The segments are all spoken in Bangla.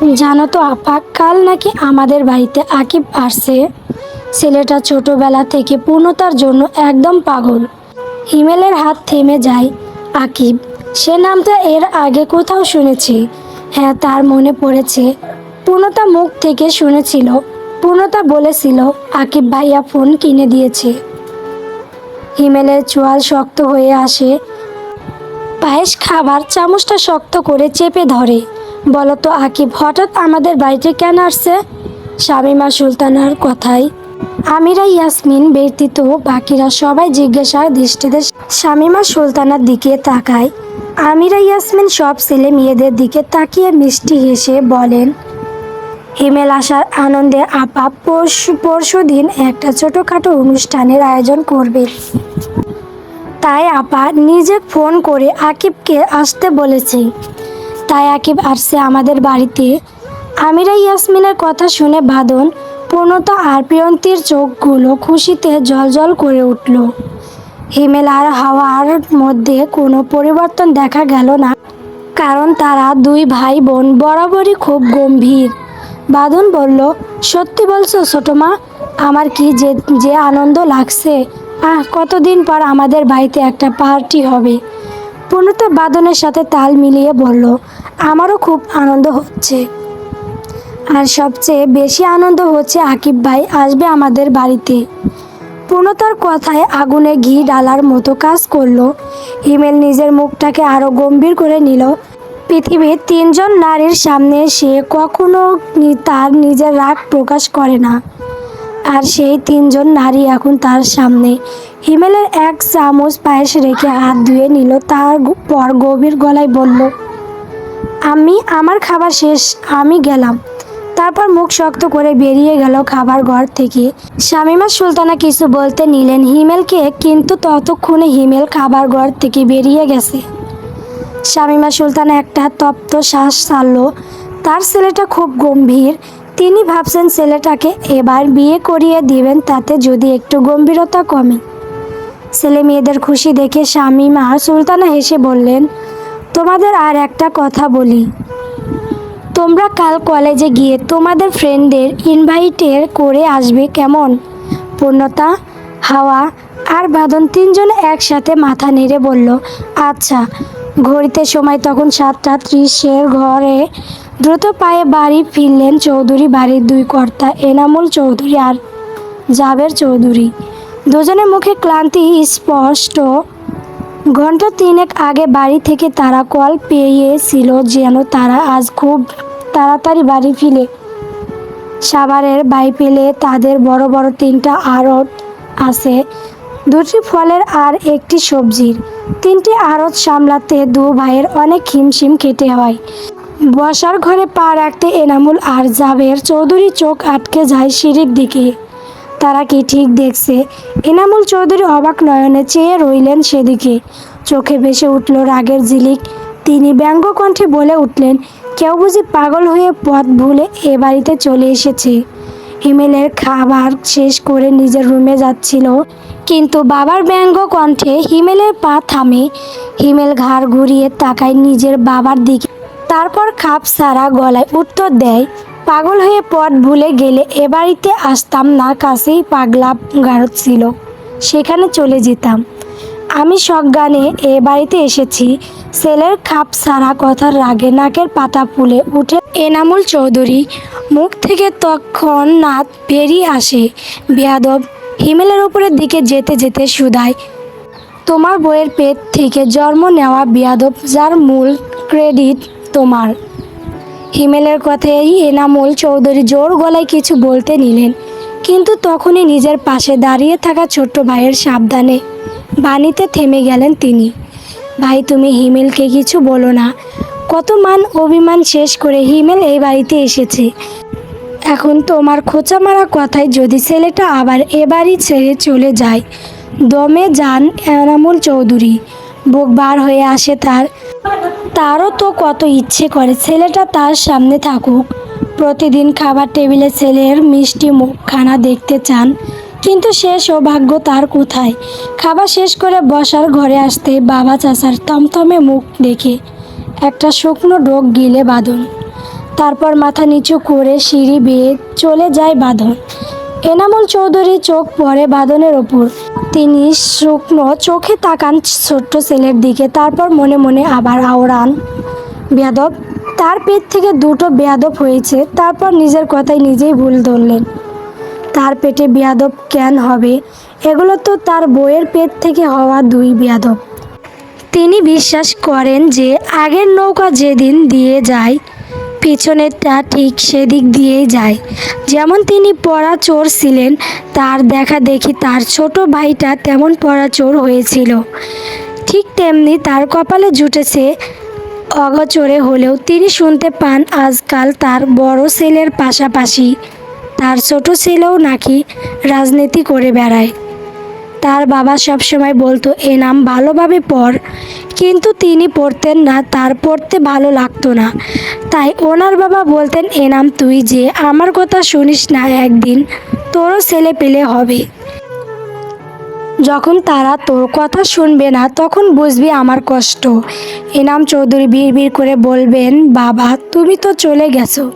জানো তো আপা, কাল নাকি আমাদের বাড়িতে আকিব আসছে। ছেলেটা ছোটবেলা থেকে পূর্ণতার জন্য একদম পাগল। হিমেলের হাত থেমে যায় আকিব। সে নামটা এর আগে কোথাও শুনেছি। হ্যাঁ তার মনে পড়েছে। পূর্ণতা মুখ থেকে শুনেছিল। পূর্ণতা বলেছিল, আকিব ভাইয়া ফোন কিনে দিয়েছে। হিমেলের চোয়াল শক্ত হয়ে আসে। পায়েস খাবার চামচটা শক্ত করে চেপে ধরে। বলতো আকিব, হঠাৎ আমাদের বাড়িতে কেন আসছে? শামিমা সুলতানার কথাই আমিরা ইয়াসমিন, ব্যতীত বাকিরা সবাই জিজ্ঞাসার দৃষ্টিতে শামিমা সুলতানার দিকে তাকায়। আমিরা ইয়াসমিন সব ছেলে মেয়েদের দিকে তাকিয়ে মিষ্টি হেসে বলেন, হিমেল আসার আনন্দে আপা পরশু পরশু দিন একটা ছোটোখাটো অনুষ্ঠানের আয়োজন করবে। তাই আপা নিজে ফোন করে আকিবকে আসতে বলেছে। তাই আকিব আসছে আমাদের বাড়িতে। আমিরা ইয়াসমিনের কথা শুনে বাদন পূর্ণতা আর প্রিয়ন্তীর চোখগুলো খুশিতে জলজল করে উঠল। হিমেল আর হাওয়ার মধ্যে কোনো পরিবর্তন দেখা গেল না, কারণ তারা দুই ভাই বোন বরাবরই খুব গম্ভীর। বাদন বলল, সত্যি বলছো ছোট মা, আমার কি যে যে আনন্দ লাগছে? আহ, কতদিন পর আমাদের বাড়িতে একটা পার্টি হবে। পূর্ণতা বাদনের সাথে তাল মিলিয়ে বলল, আমারও খুব আনন্দ হচ্ছে। আর সবচেয়ে বেশি আনন্দ হচ্ছে আকিব ভাই আসবে আমাদের বাড়িতে। পূর্ণতার কথায় আগুনে ঘি ডালার মতো কাজ করল। হিমেল নিজের মুখটাকে আরও গম্ভীর করে নিল। পৃথিবীর তিনজন নারীর সামনে সে কখনো তার নিজের রাগ প্রকাশ করে না। আর সেই তিনজন নারী এখন তার সামনে। হিমেলের এক চামচ পায়েস রেখে হাত ধুয়ে নিল, তার পর গভীর গলায় বলল, আমি, আমার খাবার শেষ, আমি গেলাম। তারপর মুখ শক্ত করে বেরিয়ে গেল খাবার ঘর থেকে। শামিমা সুলতানা কিছু বলতে নিলেন হিমেলকে, কিন্তু ততক্ষণে হিমেল খাবার ঘর থেকে বেরিয়ে গেছে। শামিমা সুলতানা একটা তপ্ত শ্বাস ছাড়ল। তার ছেলেটা খুব গম্ভীর। তিনি ভাবছেন ছেলেটাকে এবার বিয়ে করিয়ে দিবেন, তাতে যদি একটু গম্ভীরতা কমে। ছেলে মেয়েদের খুশি দেখে শামিমা সুলতানা হেসে বললেন, তোমাদের আর একটা কথা বলি। তোমরা কাল কলেজে গিয়ে তোমাদের ফ্রেন্ডদের ইনভাইটের করে আসবে কেমন? পূর্ণতা, হাওয়া আর বাদন তিনজন একসাথে মাথা নেড়ে বলল আচ্ছা। ঘড়িতে সময় তখন সাতটা ত্রিশের ঘরে দ্রুত পায়ে বাড়ি ফিরলেন চৌধুরী, বাড়ির দুই কর্তা এনামুল চৌধুরী আর জাবের চৌধুরী। দুজনের মুখে ক্লান্তি স্পষ্ট। ঘণ্টা তিনেক আগে বাড়ি থেকে তারা কল পেয়েছিল যেন তারা আজ খুব তাড়াতাড়ি বাড়ি ফিরে। সাভারের বাইপেলে তাদের বড় বড় তিনটা আড়ত আছে। দুটি ফলের আর একটি সবজির। তিনটি আড়ত সামলাতে দু ভাইয়ের অনেক হিমশিম খেতে হয়। বসার ঘরে পা রাখতে এনামুল আর জাবের চৌধুরী চোখ আটকে যায় সিঁড়ির দিকে। তারা কি ঠিক দেখছে? এনামুল চৌধুরী অবাক নয়নে চেয়ে রইলেন সেদিকে। চোখে ভেসে উঠল রাগের ঝিলিক। তিনি ব্যঙ্গ কণ্ঠে বলে উঠলেন, কেউ বুঝি পাগল হয়ে পথ ভুলে এ বাড়িতে চলে এসেছে। হিমেলের খাবার শেষ করে নিজের রুমে যাচ্ছিল, কিন্তু বাবার ব্যঙ্গ কণ্ঠে হিমেলের পা থামে। হিমেল ঘাড় ঘুরিয়ে তাকায় নিজের বাবার দিকে। তারপর খাপ সারা গলায় উত্তর দেয়, পাগল হয়ে পথ ভুলে গেলে এ বাড়িতে আসতাম না, কাছেই পাগলা গারদ ছিল। সেখানে চলে যেতাম। আমি সজ্ঞানে এ বাড়িতে এসেছি। ছেলের খাপ সারা কথার রাগে নাকের পাতা ফুলে উঠে এনামুল চৌধুরী মুখ থেকে তখন নাত বেরিয়ে আসে। বেয়াদব, হিমেলের উপরের দিকে যেতে যেতে সুদায়, তোমার বইয়ের পেট থেকে জন্ম নেওয়া বিয়াদব, যার মূল ক্রেডিট তোমার। হিমেলের কথাই এনামুল চৌধুরী জোর গলায় কিছু বলতে নিলেন, কিন্তু তখনই নিজের পাশে দাঁড়িয়ে থাকা ছোট্ট ভাইয়ের সাবধানে বাণীতে থেমে গেলেন তিনি। ভাই, তুমি হিমেলকে কিছু বলো না। কত মান অভিমান শেষ করে হিমেল এই বাড়িতে এসেছে। এখন তোমার খোঁচা মারা কথায় যদি ছেলেটা আবার এ বাড়ি ছেড়ে চলে যায়, দমে যান এনামুল চৌধুরী। বুক বার হয়ে আসে তার। তারও তো কত ইচ্ছে করে, ছেলেটা তার সামনে থাকুক। প্রতিদিন খাবার টেবিলে ছেলের মিষ্টি মুখখানা দেখতে চান, কিন্তু সে সৌভাগ্য তার কোথায়? খাবার শেষ করে বসার ঘরে আসতে বাবা চাচার থমথমে মুখ দেখে একটা শুকনো ডোক গিলে বাঁধন। তারপর মাথা নিচু করে সিঁড়ি বেয়ে চলে যায় বাঁধন। এনামুল চৌধুরী চোখ পড়ে বাঁধনের ওপর। তিনি শুকনো চোখে তাকান ছোট্ট ছেলের দিকে, তারপর মনে মনে আবার আওড়ান, বেয়াদব, তার পেট থেকে দুটো বেয়াদব হয়েছে, তারপর নিজের কথাই নিজেই ভুল ধরলেন। তার পেটে বেয়াদব কেন হবে? এগুলো তো তার বইয়ের পেট থেকে হওয়া দুই বেয়াদব। তিনি বিশ্বাস করেন যে আগের নৌকা যেদিন দিয়ে যায় পিছনেরটা ঠিক সেদিক দিয়েই যায়। যেমন তিনি পড়া চোর ছিলেন, তার দেখা দেখি তার ছোট ভাইটা তেমন পড়া চোর হয়েছিল। ঠিক তেমনি তার কপালে জুটেছে অগচরে হলেও তিনি শুনতে পান আজকাল তার বড় ছেলের পাশাপাশি। তার ছোট ছেলেও নাকি রাজনীতি করে বেড়ায়। তার বাবা সবসময় বলতো, এ নাম ভালোভাবে পড়। কিন্তু তিনি পড়তেন না, তার পড়তে ভালো লাগতো না। তাই ওনার বাবা বলতেন, এ নাম তুই যে আমার কথা শুনিস না, একদিন তোরও ছেলে পেলে হবে। যখন তারা তোর কথা শুনবে না, তখন বুঝবি আমার কষ্ট। এনাম চৌধুরী বিড় করে বলবেন, বাবা, তুমি তো চলে গেছো।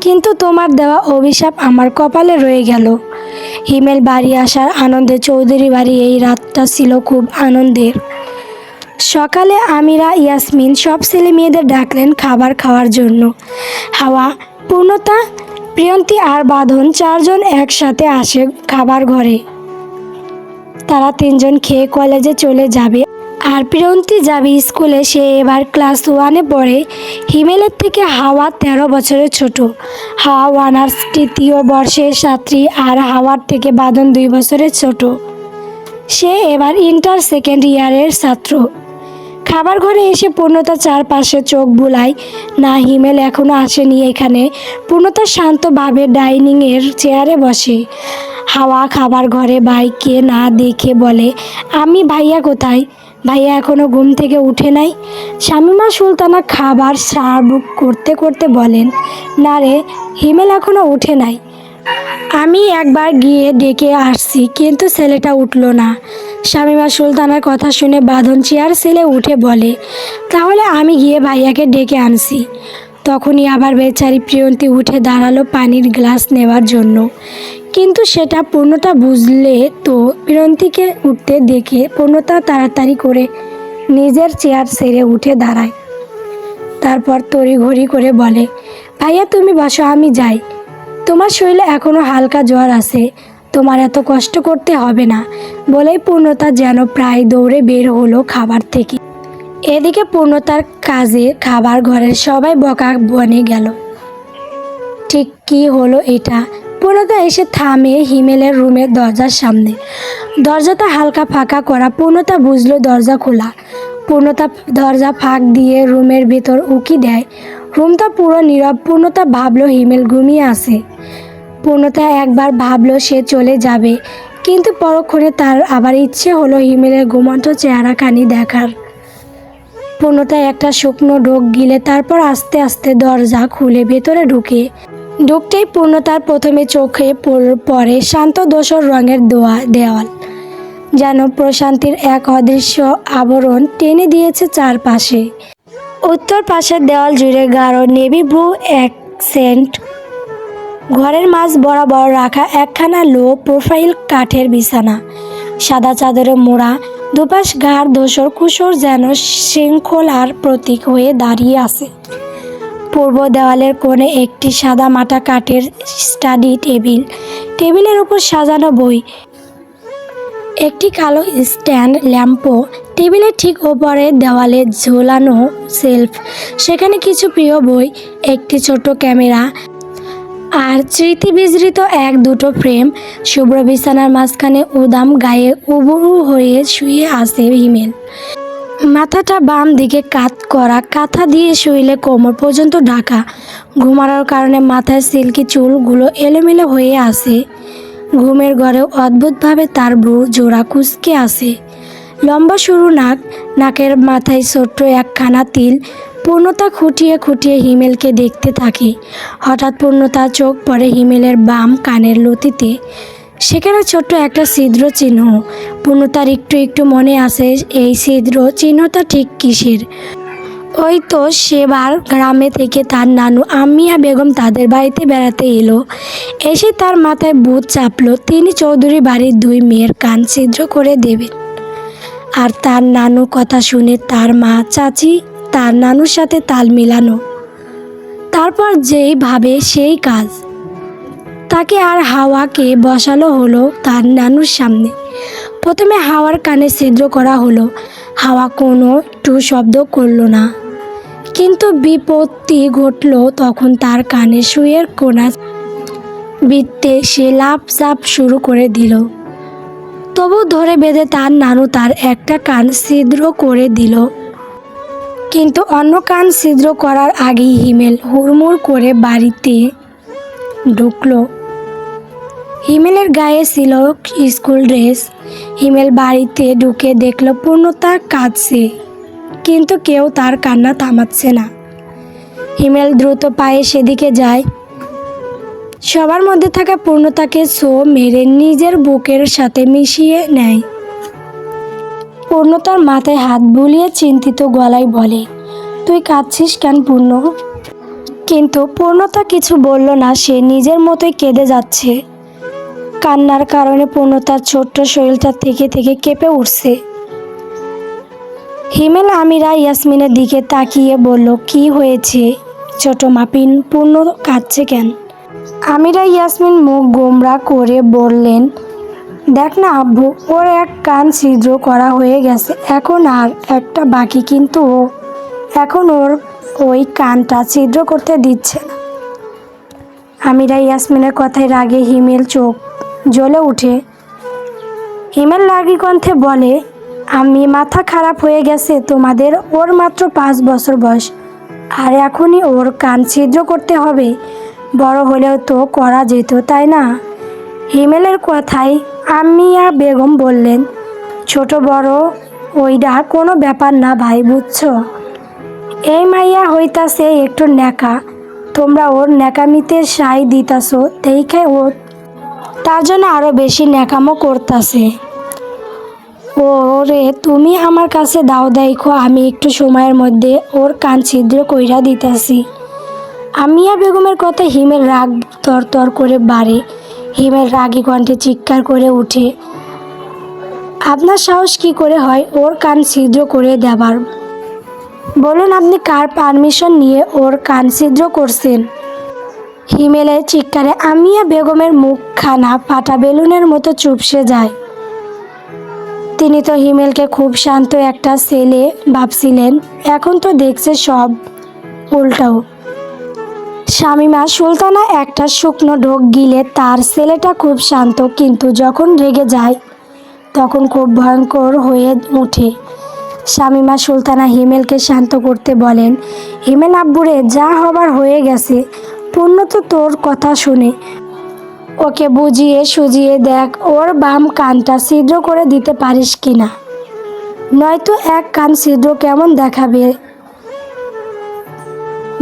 কিন্তু তোমার দেওয়া অভিশাপ আমার কপালে রয়ে গেল। হিমেল বাড়ি আসার আনন্দে চৌধুরী বাড়ি এই রাতটা ছিল খুব আনন্দের। সকালে আমিরা, ইয়াসমিন সব ছেলে মেয়েদের ডাকলেন খাবার খাওয়ার জন্য। হাওয়া, পূর্ণতা, প্রিয়ন্তী আর বাঁধন চারজন একসাথে আসে খাবার ঘরে। তারা তিনজন খেয়ে কলেজে চলে যাবে। আর প্রিয়ন্তী যাবে স্কুলে, সে এবার ক্লাস ওয়ানে পড়ে। হিমেলের থেকে হাওয়া তেরো বছরের ছোট। হাওয়া ওয়ানার্স তৃতীয় বর্ষের ছাত্রী আর হাওয়ার থেকে বাদন দুই বছরের ছোট। সে এবার ইন্টার সেকেন্ড ইয়ারের ছাত্র। খাবার ঘরে এসে পূর্ণতা চারপাশে চোখ বুলায় না, হিমেল এখনও আসেনি এখানে। পূর্ণতা শান্তভাবে ডাইনিংয়ের চেয়ারে বসে। হাওয়া খাবার ঘরে ভাইকে না দেখে বলে, আমি ভাইয়া কোথায়? ভাইয়া এখনও ঘুম থেকে উঠে নাই। শামিমা সুলতানা খাবার সার্ভ করতে করতে বলেন, না রে, হিমেল এখনও উঠে নাই। আমি একবার গিয়ে ডেকে আসছি, কিন্তু ছেলেটা উঠল না। শামিমা সুলতানার কথা শুনে বাঁধন চেয়ার ছেলে উঠে বলে, তাহলে আমি গিয়ে ভাইয়াকে ডেকে আনছি। তখনই আবার বেচারি প্রিয়ন্তী উঠে দাঁড়াল পানির গ্লাস নেওয়ার জন্য। কিন্তু সেটা পূর্ণতা বুঝলে তো প্রিয়ন্তীকে উঠতে দেখে পূর্ণতা তাড়াতাড়ি করে নিজের চেয়ার সেরে উঠে দাঁড়ায়। তারপর তড়িঘড়ি করে বলে, ভাইয়া, তুমি বসো, আমি যাই। তোমার শরীরে এখনও হালকা জ্বর আছে, তোমার এত কষ্ট করতে হবে না। বলেই পূর্ণতা যেন প্রায় দৌড়ে বের হলো খাবার থেকে। এদিকে পূর্ণতার কাজে খাবার ঘরের সবাই বকা বনে গেল। ঠিক কি হলো এটা? পূর্ণতা এসে থামে হিমেলের রুমের দরজার সামনে। দরজাটা হালকা ফাঁকা করা, পূর্ণতা বুঝলো দরজা খোলা। পূর্ণতা, দরজা ফাঁক দিয়ে রুমের ভেতর উকি দেয়। রুমটা পুরো নীরব, পূর্ণতা ভাবলো হিমেল ঘুমিয়ে আসে পূর্ণতা একবার ভাবলো সে চলে যাবে, কিন্তু পরক্ষণে তার আবার ইচ্ছে হলো হিমেলের ঘুমন্ত চেহারাখানি দেখার। পূর্ণতা একটা শুকনো ঢোক গিলে তারপর আস্তে আস্তে দরজা খুলে ভেতরে ঢুকে ঢুকতেই পূর্ণতার প্রথমে চোখে পড়- শান্ত দোসর রঙের দোয়া, দেওয়াল। যেন প্রশান্তির এক অদৃশ্য আবরণ টেনে দিয়েছে চারপাশে। উত্তর পাশের দেওয়াল জুড়ে গাঢ় নেভি ব্লু অ্যাকসেন্ট। ঘরের মাঝ বরাবর রাখা একখানা লো প্রোফাইল কাঠের বিছানা। সাদা চাদরে মোড়া, দুপাশ ঘাড় ধূসর কুসর যেন শৃঙ্খলার প্রতীক হয়ে দাঁড়িয়ে আছে। পূর্ব দেওয়ালের কোণে একটি সাদা মাটা কাঠের স্টাডি টেবিল। টেবিলের উপর সাজানো বই। একটি কালো স্ট্যান্ড ল্যাম্পও। টেবিলের ঠিক ওপরে দেওয়ালে ঝোলানো সেলফ। সেখানে কিছু প্রিয় বই, একটি ছোট ক্যামেরা আর স্মৃতি বিজড়িত এক দুটো ফ্রেম। শুভ্র বিছানার মাঝখানে উদাম গায়ে উবুরু হয়ে শুয়ে আছে হিমেল। মাথাটা বাম দিকে কাত করা, কাঁথা দিয়ে শুইলে কোমর পর্যন্ত ঢাকা। ঘুমানোর কারণে মাথায় সিল্কি চুলগুলো এলোমেলো হয়ে আছে। ঘুমের ঘরে অদ্ভুতভাবে তার ব্রু জোড়া কুচকে আছে। লম্বা সরু নাক, নাকের মাথায় ছোট্ট একখানা তিল, পূর্ণতা খুঁটিয়ে খুঁটিয়ে হিমেলকে দেখতে থাকে। হঠাৎ পূর্ণতা চোখ পড়ে হিমেলের বাম কানের লতিতে। সেখানে ছোট্ট একটা ছিদ্র চিহ্ন। পূর্ণতার একটু একটু মনে আছে এই ছিদ্র চিহ্নটা ঠিক কিসের? ওই তো সেবার গ্রামে থেকে তার নানু আমিয়া বেগম তাদের বাড়িতে বেড়াতে এলো। এসে তার মাথায় বুধ চাপলো। তিনি চৌধুরী বাড়ির দুই মেয়ের কান ছিদ্র করে দেবেন। আর তার নানু কথা শুনে তার মা, চাচি, তার নানুর সাথে তাল মিলানো। তারপর যেইভাবে সেই কাজ। তাকে আর হাওয়াকে বসালো হলো তার নানুর সামনে। প্রথমে হাওয়ার কানে ছিদ্র করা হলো। হাওয়া কোনো একটু শব্দ করল না। কিন্তু বিপত্তি ঘটলো তখন তার কানে শুয়ের কোনা বিত্তে সে লাভ চাপ শুরু করে দিল। তবু ধরে বেঁধে তার নানু তার একটা কান ছিদ্র করে দিল। কিন্তু অন্য কান ছিদ্র করার আগেই হিমেল হুড়মুড় করে বাড়িতে ঢুকলো। হিমেলের গায়ে ছিল স্কুল ড্রেস। হিমেল বাড়িতে ঢুকে দেখল পূর্ণতা কাঁদছে, কিন্তু কেউ তার কান্না থামাচ্ছে না। হিমেল দ্রুত পায়ে সেদিকে যায়। সবার মধ্যে থাকা পূর্ণতাকে সো মেরে নিজের বুকের সাথে মিশিয়ে নেয়। পূর্ণতার মাথায় হাত বুলিয়ে চিন্তিত গলায় বলে, তুই কাঁদছিস কেন পূর্ণ? কিন্তু পূর্ণতা কিছু বলল না, সে নিজের মতোই কেঁদে যাচ্ছে। কান্নার কারণে পূর্ণ তার ছোট্ট শরীরটা থেকে থেকে কেঁপে উঠছে। হিমেল আমিরা ইয়াসমিনের দিকে তাকিয়ে বলল, কি হয়েছে? ছোট মাপিন, পূর্ণ কাঁদছে কেন? আমিরা ইয়াসমিন মুখ গোমরা করে বললেন, দেখ না আব্বু, ওর এক কান ছিদ্র করা হয়ে গেছে। এখন আর একটা বাকি কিন্তু ও, এখন ওর ওই কানটা ছিদ্র করতে দিচ্ছে না। আমিরা ইয়াসমিনের কথায় রাগে হিমেল চোখ জ্বলে উঠে। হিমেল রাগী কণ্ঠে বলে, আমি মাথা খারাপ হয়ে গেছে, তোমাদের ওর মাত্র পাঁচ বছর বয়স। আর এখনই ওর কান ছিদ্র করতে হবে। বড় হলেও তো করা যেত, তাই না? হিমেলের কথায় আমিয়া বেগম বললেন, ছোট বড় ওইটা কোনো ব্যাপার না ভাই, বুঝছ? এই মাইয়া হইতাছে একটু নেকা তোমরা ওর নেকামিতে সাই দিতাছো দেখে ও তার জন্য আরও বেশি ন্যাকামো করতাছে। ওরে, তুমি আমার কাছে দাও, দেখো, আমি একটু সময়ের মধ্যে ওর কান ছিদ্র কইরা দিতাছি। আমিয়া বেগমের কথা হিমের রাগ তর করে বাড়ে। হিমের রাগী কণ্ঠে চিৎকার করে উঠে, আপনার সাহস কি করে হয় ওর কান ছিদ্র করে দেবার? বলুন, আপনি কার পারমিশন নিয়ে ওর কান ছিদ্র করছেন? হিমেলের চিৎকারে আমিয়া বেগমের মুখখানা ফাটা বেলুনের মতো চুপসে যায়। তিনি তো হিমেলকে খুব শান্ত একটা ছেলে ভাবছিলেন, এখন তো দেখছে সব উল্টাও। শামিমা সুলতানা একটা শুকনো ঢোক গিলে তার ছেলেটা খুব শান্ত, কিন্তু যখন রেগে যায়, তখন খুব ভয়ঙ্কর হয়ে ওঠে শামিমা সুলতানা হিমেলকে শান্ত করতে বলেন, হিমেল আব্বুরে, যা হবার হয়ে গেছে পূর্ণ তো তোর কথা শুনে। ওকে বুঝিয়ে সুজিয়ে দেখ, ওর বাম কানটা ছিদ্র করে দিতে পারিস কি না নয়তো এক কান ছিদ্র কেমন দেখাবে?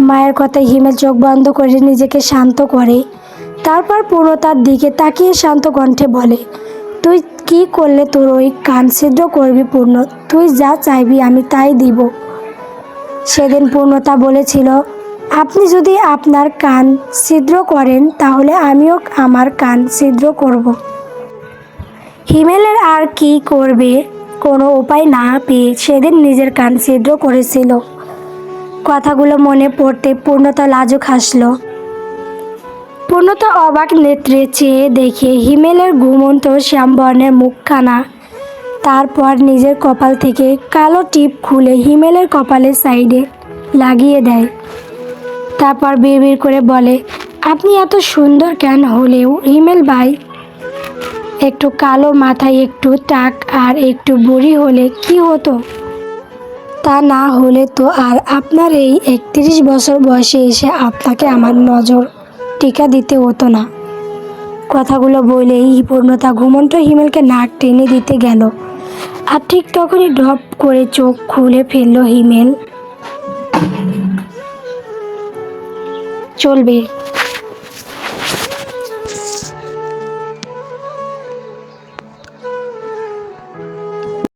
মায়ের কথায় হিমেল চোখ বন্ধ করে নিজেকে শান্ত করে, তারপর পূর্ণতার দিকে তাকিয়ে শান্ত কণ্ঠে বলে, তুই কি করলে তোর ওই কান ছিদ্র করবি পূর্ণ? তুই যা চাইবি আমি তাই দিব। সেদিন পূর্ণতা বলেছিল আপনি যদি আপনার কান ছিদ্র করেন, তাহলে আমিও আমার কান ছিদ্র করব। হিমেলের আর কি করবে? কোনো উপায় না পেয়ে সেদিন নিজের কান ছিদ্র করেছিল। কথাগুলো মনে পড়তে পূর্ণতা লাজুক হাসল। পূর্ণতা অবাক নেত্রে চেয়ে দেখে হিমেলের ঘুমন্ত শ্যামবর্ণের মুখখানা। তারপর নিজের কপাল থেকে কালো টিপ খুলে হিমেলের কপালের সাইডে লাগিয়ে দেয়। তারপর বিড়বিড় করে বলে, আপনি এত সুন্দর কেন হলেও হিমেল ভাই? একটু কালো মাথায় একটু টাক আর একটু বুড়ি হলে কি হতো? তা না হলে তো আর আপনার এই একত্রিশ বছর বয়সে এসে আপনাকে আমার নজর টিকা দিতে হতো না। কথাগুলো বলেই পূর্ণতা ঘুমন্ত হিমেলকে নাক টেনে দিতে গেল। আর ঠিক তখনই ডপ করে চোখ খুলে ফেলল হিমেল। চলবে।